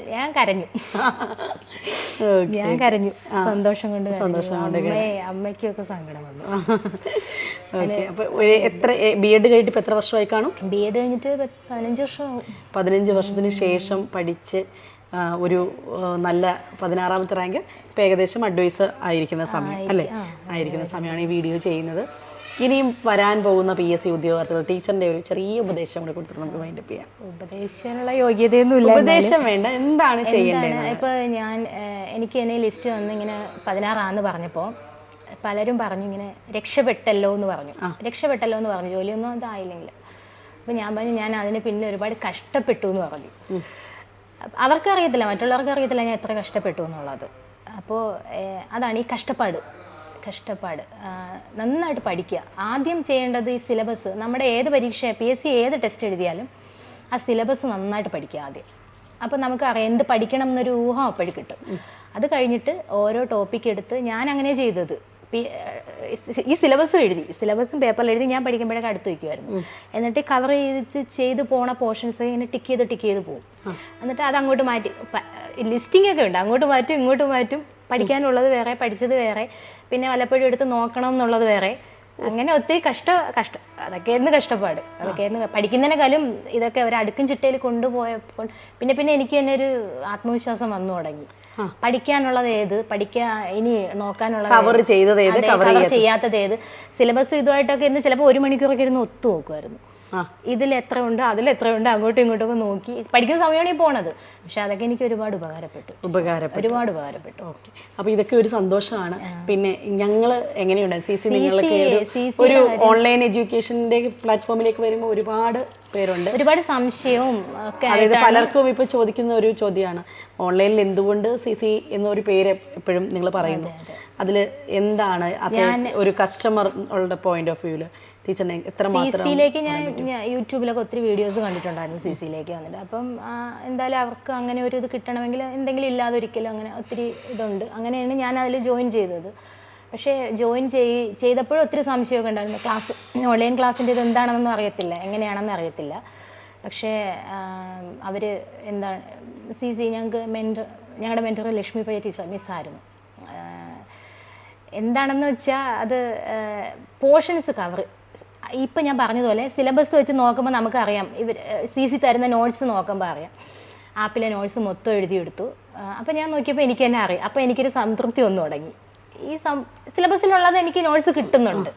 ഞാൻ കരഞ്ഞു. ഞാൻ കരഞ്ഞു. സന്തോഷം കൊണ്ട് സന്തോഷം അമ്മയെ അമ്മയ്ക്കൊക്കെ സങ്കടം വന്നു. എത്ര ബി എഡ് കഴിഞ്ഞിട്ട് എത്ര വർഷമായി കാണും? ബി എഡ് കഴിഞ്ഞിട്ട് പതിനഞ്ച് വർഷം പതിനഞ്ച് വർഷത്തിന് ശേഷം പഠിച്ച് ഒരു നല്ല പതിനാറാമത്തെ റാങ്ക്. ഇപ്പം ഏകദേശം അഡ്വൈസ് ആയിരിക്കുന്ന സമയം അല്ലേ? ആയിരിക്കുന്ന സമയമാണ് ഈ വീഡിയോ ചെയ്യുന്നത്. ഇനിയും വരാൻ പോകുന്ന പി എസ് സി ഉദ്യോഗാർത്ഥികൾ ടീച്ചറിന്റെ ഒരു ചെറിയ ഉപദേശം കൂടെ കൊടുത്തിട്ട് നമുക്ക് വൈൻഡപ്പ് ചെയ്യാം. ഉപദേശമുള്ള യോഗ്യതയൊന്നും ഇല്ല ഉപദേശം വേണ്ട. എന്താണ് ചെയ്യേണ്ടത്? ഇപ്പൊ ഞാൻ എനിക്ക് എന്നെ ലിസ്റ്റ് വന്ന് ഇങ്ങനെ പതിനാറാന്ന് പറഞ്ഞപ്പോൾ പലരും പറഞ്ഞു ഇങ്ങനെ രക്ഷപ്പെട്ടല്ലോ എന്ന് പറഞ്ഞു. രക്ഷപ്പെട്ടല്ലോ എന്ന് പറഞ്ഞു. ജോലിയൊന്നും അതായില്ലെങ്കിൽ. അപ്പം ഞാൻ പറഞ്ഞു ഞാൻ അതിന് പിന്നെ ഒരുപാട് കഷ്ടപ്പെട്ടു എന്ന് പറഞ്ഞു. അപ്പ- അവർക്ക് അറിയത്തില്ല മറ്റുള്ളവർക്ക് അറിയത്തില്ല ഞാൻ എത്ര കഷ്ടപ്പെട്ടു എന്നുള്ളത്. അപ്പോൾ അതാണ് ഈ കഷ്ടപ്പാട്. കഷ്ടപ്പാട്. നന്നായിട്ട് പഠിക്കുക. ആദ്യം ചെയ്യേണ്ടത് ഈ സിലബസ്. നമ്മുടെ ഏത് പരീക്ഷ പി എസ് സി ഏത് ടെസ്റ്റ് എഴുതിയാലും ആ സിലബസ് നന്നായിട്ട് പഠിക്കുക ആദ്യം. അപ്പോൾ നമുക്കറിയാം എന്ത് പഠിക്കണം എന്നൊരു ഊഹം അപ്പോഴും കിട്ടും. അത് കഴിഞ്ഞിട്ട് ഓരോ ടോപ്പിക് എടുത്ത് ഞാൻ അങ്ങനെ ചെയ്തത്. ഈ സിലബസും എഴുതി. സിലബസും പേപ്പറിൽ എഴുതി ഞാൻ പഠിക്കുമ്പോഴൊക്കെ അടുത്ത് വയ്ക്കുമായിരുന്നു എന്നിട്ട് കവർ ചെയ്ത് ചെയ്ത് പോണ പോർഷൻസ് ഇങ്ങനെ ടിക്ക് ചെയ്ത് ടിക്ക് ചെയ്ത് പോകും എന്നിട്ട് അത് അങ്ങോട്ട് മാറ്റി. ലിസ്റ്റിംഗ് ഒക്കെ ഉണ്ട്. അങ്ങോട്ട് മാറ്റും ഇങ്ങോട്ട് മാറ്റും. പഠിക്കാനുള്ളത് വേറെ പഠിച്ചത് വേറെ. പിന്നെ വല്ലപ്പോഴും എടുത്ത് നോക്കണം എന്നുള്ളത് വേറെ. അങ്ങനെ ഒത്തിരി കഷ്ട കഷ്ട അതൊക്കെയായിരുന്നു കഷ്ടപ്പാട്. അതൊക്കെയായിരുന്നു പഠിക്കുന്നതിനേക്കാളും ഇതൊക്കെ ഒരു അടുക്കും ചിട്ടയിൽ കൊണ്ടുപോയപ്പോൾ പിന്നെ പിന്നെ എനിക്ക് തന്നെ ഒരു ആത്മവിശ്വാസം വന്നു തുടങ്ങി. പഠിക്കാനുള്ളത് ഏത്? പഠിക്കാൻ ഇനി നോക്കാനുള്ളത് കവർ ചെയ്തത് കവർ ചെയ്യാത്തത് ഏത്? സിലബസ് ഇതുമായിട്ടൊക്കെ ഇരുന്ന് ചിലപ്പോൾ ഒരു മണിക്കൂറൊക്കെ ഇരുന്ന് ഒത്തു നോക്കുമായിരുന്നു. ഇതിൽ എത്ര ഉണ്ട് അതിൽ എത്ര ഉണ്ട് അങ്ങോട്ടും ഇങ്ങോട്ടും ഒക്കെ നോക്കി. പഠിക്കുന്ന സമയമാണ് ഈ പോണത്. പക്ഷെ അതൊക്കെ എനിക്ക് ഒരുപാട് ഉപകാരപ്പെട്ടു. ഉപകാരപ്പെട്ടു. ഒരുപാട് ഉപകാരപ്പെട്ടു. ഓക്കെ. അപ്പൊ ഇതൊക്കെ ഒരു സന്തോഷമാണ്. പിന്നെ ഞങ്ങൾ എങ്ങനെയുണ്ടായിരുന്നു സി സി നിങ്ങൾക്ക് ഒരു- ഓൺലൈൻ എഡ്യൂക്കേഷന്റെ പ്ലാറ്റ്ഫോമിലേക്ക് വരുമ്പോൾ ഒരുപാട് പേരുണ്ട്. ഒരുപാട് സംശയവും ഒക്കെ അതായത് പലർക്കും ഇപ്പൊ ചോദിക്കുന്ന ഒരു ചോദ്യമാണ്. ഓൺലൈനിൽ എന്തുകൊണ്ട് സി സി എന്നൊരു പേര് എപ്പോഴും നിങ്ങൾ പറയുന്നു. അതിൽ എന്താണ് ഒരു കസ്റ്റമർ ഉള്ള പോയിന്റ് ഓഫ് വ്യൂൽ ടീച്ചറിനെ എത്രമാത്രം സിസിയിലേക്ക് ഞാൻ യൂട്യൂബിലൊക്കെ ഒത്തിരി വീഡിയോസ് കണ്ടിട്ടുണ്ടായിരുന്നു സി സിയിലേക്ക് വന്നിട്ട്. അപ്പം എന്തായാലും അവർക്ക് അങ്ങനെ ഒരു ഇത് കിട്ടണമെങ്കിൽ എന്തെങ്കിലും ഇല്ലാതെ ഒരിക്കലും അങ്ങനെ ഒത്തിരി ഇതുണ്ട്. അങ്ങനെയാണ് ഞാൻ അതിൽ ജോയിൻ ചെയ്തത്. പക്ഷേ ജോയിൻ ചെയ് ചെയ്തപ്പോഴും ഒത്തിരി സംശയമൊക്കെ ഉണ്ടായിരുന്നു. ക്ലാസ് ഓൺലൈൻ ക്ലാസ്സിന്റെ ഇത് എന്താണെന്നൊന്നും അറിയത്തില്ല. എങ്ങനെയാണെന്ന് അറിയത്തില്ല. പക്ഷേ അവർ എന്താണ് സി സി ഞങ്ങൾക്ക് മെന്റർ ഞങ്ങളുടെ മെന്റർ ലക്ഷ്മി പയ്യ ടീച്ചർ മിസ്സായിരുന്നു. എന്താണെന്ന് വെച്ചാൽ അത് പോർഷൻസ് കവർ. ഇപ്പം ഞാൻ പറഞ്ഞതുപോലെ സിലബസ് വെച്ച് നോക്കുമ്പോൾ നമുക്കറിയാം. ഇവർ സി സി തരുന്ന നോട്ട്സ് നോക്കുമ്പോൾ അറിയാം. ആപ്പിലെ നോട്ട്സ് മൊത്തം എഴുതിയെടുത്തു. അപ്പോൾ ഞാൻ നോക്കിയപ്പോൾ എനിക്ക് തന്നെ അറിയാം. അപ്പോൾ എനിക്കൊരു സംതൃപ്തി വന്നു തുടങ്ങി. ഈ സിലബസിലുള്ളത് എനിക്ക് നോട്ട്സ് കിട്ടുന്നുണ്ട്.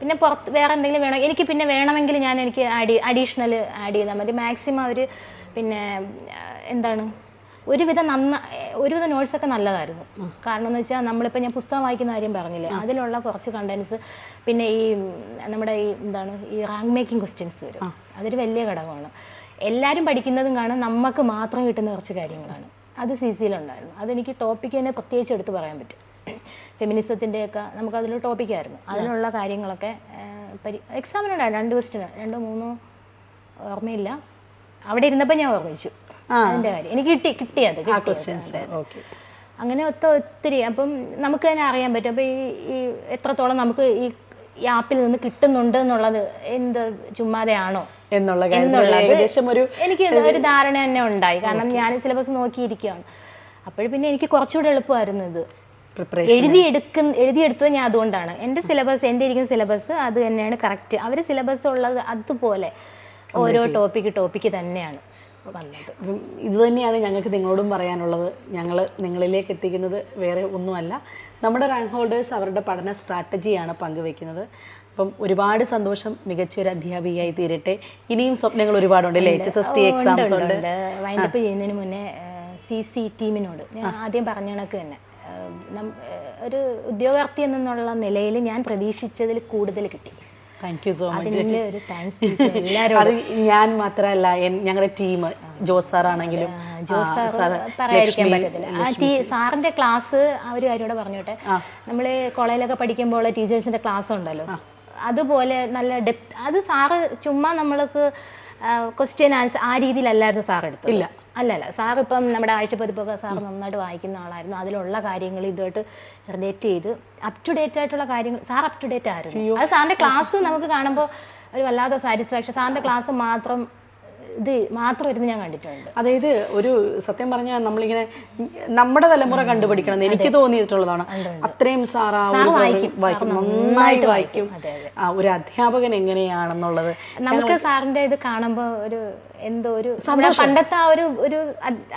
പിന്നെ പുറത്ത് വേറെ എന്തെങ്കിലും വേണം എനിക്ക് പിന്നെ വേണമെങ്കിൽ ഞാൻ എനിക്ക് ആഡ് അഡീഷണൽ ആഡ് ചെയ്താൽ മതി. മാക്സിമം അവർ പിന്നെ എന്താണ് ഒരുവിധം നന്ന ഒരുവിധം നോട്ട്സൊക്കെ നല്ലതായിരുന്നു. കാരണം എന്ന് വെച്ചാൽ നമ്മളിപ്പോൾ ഞാൻ പുസ്തകം വായിക്കുന്ന കാര്യം പറഞ്ഞില്ലേ? അതിലുള്ള കുറച്ച് കണ്ടൻസ് പിന്നെ ഈ നമ്മുടെ ഈ എന്താണ് ഈ റാങ്ക് മേക്കിംഗ് ക്വസ്റ്റ്യൻസ് വരും. അതൊരു വലിയ ഘടകമാണ്. എല്ലാവരും പഠിക്കുന്നതും കാണും നമുക്ക് മാത്രം കിട്ടുന്ന കുറച്ച് കാര്യങ്ങളാണ്. അത് സി സിയിലുണ്ടായിരുന്നു അതെനിക്ക് ടോപ്പിക്ക് തന്നെ പ്രത്യേകിച്ച് എടുത്ത് പറയാൻ പറ്റും. ഫെമിനിസത്തിന്റെയൊക്കെ നമുക്കതിൽ ടോപ്പിക്കായിരുന്നു. അതിനുള്ള കാര്യങ്ങളൊക്കെ പരി എക്സാമിനുണ്ടായിരുന്നു രണ്ട് ക്വസ്റ്റിന് രണ്ടോ മൂന്നോ ഓർമ്മയില്ല. അവിടെ ഇരുന്നപ്പോൾ ഞാൻ ഓർമ്മിച്ചു. അതിന്റെ കാര്യം. എനിക്ക് കിട്ടി കിട്ടിയത് ഓക്കെ അങ്ങനെ ഒത്ത ഒത്തിരി അപ്പം നമുക്ക് തന്നെ അറിയാൻ പറ്റും. അപ്പോൾ ഈ ഈ എത്രത്തോളം നമുക്ക് ഈ ഈ ആപ്പിൽ നിന്ന് കിട്ടുന്നുണ്ട് എന്നുള്ളത് എന്ത് ചുമ്മാതെയാണോ എന്നുള്ള എന്നുള്ളത്. എനിക്ക് ഒരു ധാരണ തന്നെ ഉണ്ടായി. കാരണം ഞാൻ സിലബസ് നോക്കിയിരിക്കുകയാണ്. അപ്പോഴും പിന്നെ എനിക്ക് കുറച്ചുകൂടെ എളുപ്പമായിരുന്നു ഇത്. എഴുതിയെടുക്കുന്ന എഴുതിയെടുത്തത് ഞാൻ അതുകൊണ്ടാണ്. എന്റെ സിലബസ് എന്റെ ഇരിക്കുന്ന സിലബസ് അത് തന്നെയാണ് കറക്റ്റ് അവർ സിലബസ് ഉള്ളത് അതുപോലെ ഓരോ ടോപ്പിക് ടോപ്പിക് തന്നെയാണ് വന്നത്. ഇത് തന്നെയാണ് ഞങ്ങൾക്ക് നിങ്ങളോടും പറയാനുള്ളത്. ഞങ്ങൾ നിങ്ങളിലേക്ക് എത്തിക്കുന്നത് വേറെ ഒന്നുമല്ല. നമ്മുടെ റാങ്ക് ഹോൾഡേഴ്സ് അവരുടെ പഠന സ്ട്രാറ്റജിയാണ് പങ്കുവെക്കുന്നത്. അപ്പം ഒരുപാട് സന്തോഷം മികച്ച ഒരു അധ്യാപികയായി തീരട്ടെ. ഇനിയും സ്വപ്നങ്ങൾ ഒരുപാടുണ്ട്. അല്ലേ H S S T exams ഉണ്ട് വൈൻഡപ്പ് ചെയ്യുന്നതിന് മുന്നേ സി സി ടീമിനോട് ഞാൻ ആദ്യം പറഞ്ഞ കണക്ക് തന്നെ. ഒരു ഉദ്യോഗാർത്ഥി എന്നുള്ള നിലയിൽ ഞാൻ പ്രതീക്ഷിച്ചതിൽ കൂടുതൽ കിട്ടി. താങ്ക് യു സോ മച്ച് ഒരു താങ്ക്സ് അത് ഞാൻ മാത്രമല്ല ഞങ്ങളുടെ ടീം ജോസ് സാർ ആണെങ്കിലും ജോസ് സാർ സാറ് പറയാതിരിക്കാൻ പറ്റത്തില്ല. ആ ടീ സാറിന്റെ ക്ലാസ് ആ ഒരു കാര്യം കൂടെ പറഞ്ഞോട്ടെ നമ്മൾ കോളേജിലൊക്കെ പഠിക്കുമ്പോൾ ടീച്ചേഴ്സിന്റെ ക്ലാസ് ഉണ്ടല്ലോ. അതുപോലെ നല്ല ഡെപ്ത് അത് സാറ് ചുമ്മാ നമ്മൾക്ക് ക്വസ്റ്റ്യൻ ആൻസർ ആ രീതിയിലല്ലായിരുന്നു സാർ എടുത്തത് ഇല്ല. അല്ല അല്ല സാർ ഇപ്പം നമ്മുടെ ആഴ്ചപ്പതിപ്പൊക്കെ സാർ നന്നായിട്ട് വായിക്കുന്ന ആളായിരുന്നു. അതിലുള്ള കാര്യങ്ങൾ ഇതുമായിട്ട് റിലേറ്റ് ചെയ്ത് അപ് ടു ഡേറ്റ് ആയിട്ടുള്ള കാര്യങ്ങൾ സാർ അപ് ടു ഡേറ്റ് ആയിരുന്നു. അത് സാറിന്റെ ക്ലാസ് നമുക്ക് കാണുമ്പോൾ ഒരു വല്ലാത്ത സാറ്റിസ്ഫാക്ഷൻ സാറിന്റെ ക്ലാസ് മാത്രം ഇത് മാത്രം ഇരുന്ന് ഞാൻ കണ്ടിട്ടുണ്ട് അതായത് ഒരു സത്യം പറഞ്ഞാൽ നമ്മളിങ്ങനെ നമ്മുടെ തലമുറ കണ്ടുപിടിക്കണം എനിക്ക് തോന്നിയിട്ടുള്ളതാണ്. അത്രയും സാറാ വായിക്കും. നന്നായിട്ട് വായിക്കും. ഒരു അധ്യാപകൻ എങ്ങനെയാണെന്നുള്ളത്. നമുക്ക് സാറിന്റെ ഇത് കാണുമ്പോൾ ഒരു എന്തോ ഒരു പണ്ടത്തെ ആ ഒരു ഒരു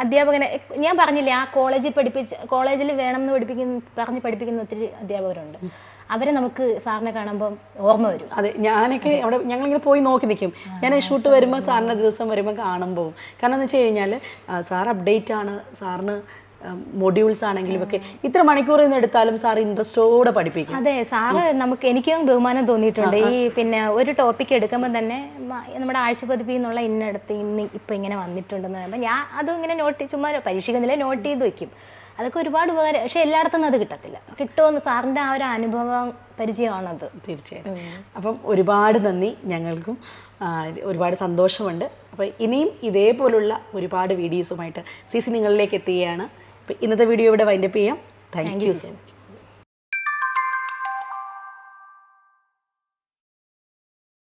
അധ്യാപകനെ ഞാൻ പറഞ്ഞില്ലേ ആ കോളേജിൽ പഠിപ്പിച്ച് കോളേജിൽ വേണം എന്ന് പഠിപ്പിക്കുന്ന പറഞ്ഞ് പഠിപ്പിക്കുന്ന ഒത്തിരി അധ്യാപകരുണ്ട്. അവരെ നമുക്ക് സാറിനെ കാണുമ്പോൾ ഓർമ്മ വരും. അതെ ഞാനൊക്കെ അവിടെ ഞങ്ങളിങ്ങനെ പോയി നോക്കി നിൽക്കും ഞാൻ ഷൂട്ട് വരുമ്പോൾ സാറിന്റെ ദിവസം വരുമ്പോൾ കാണുമ്പോൾ കാരണം എന്ന് വെച്ച് കഴിഞ്ഞാൽ സാർ അപ്ഡേറ്റ് ആണ്. സാറിന് മൊഡ്യൂൾസ് ആണെങ്കിലും ഒക്കെ ഇത്ര മണിക്കൂർ നിന്ന് എടുത്താലും സാർ ഇൻട്രസ്റ്റോടെ പഠിപ്പിക്കും. അതെ സാറ് നമുക്ക് എനിക്കും ബഹുമാനം തോന്നിയിട്ടുണ്ട്. ഈ പിന്നെ ഒരു ടോപ്പിക് എടുക്കുമ്പോൾ തന്നെ നമ്മുടെ ആഴ്ച പതിപ്പിൽ നിന്നുള്ള ഇന്നടത്ത് ഇന്ന് ഇപ്പം ഇങ്ങനെ വന്നിട്ടുണ്ടെന്ന് പറയുമ്പോൾ ഞാൻ അതും ഇങ്ങനെ നോട്ട് ചുമ്മാ പരീക്ഷിക്കുന്നില്ല നോട്ട് ചെയ്ത് വെക്കും. അതൊക്കെ ഒരുപാട് ഉപകാരം പക്ഷെ എല്ലായിടത്തും അത് കിട്ടത്തില്ല. കിട്ടുമെന്ന് സാറിന്റെ ആ ഒരു അനുഭവം പരിചയമാണത്. തീർച്ചയായും അപ്പം ഒരുപാട് നന്ദി ഞങ്ങൾക്കും. ഒരുപാട് സന്തോഷമുണ്ട്. അപ്പോൾ ഇനിയും ഇതേപോലുള്ള ഒരുപാട് വീഡിയോസുമായിട്ട് സി സി നിങ്ങളിലേക്ക് എത്തുകയാണ്. അപ്പോൾ ഇന്നത്തെ വീഡിയോ ഇവിടെ വൈൻഡപ്പ് ചെയ്യാം. Thank you so much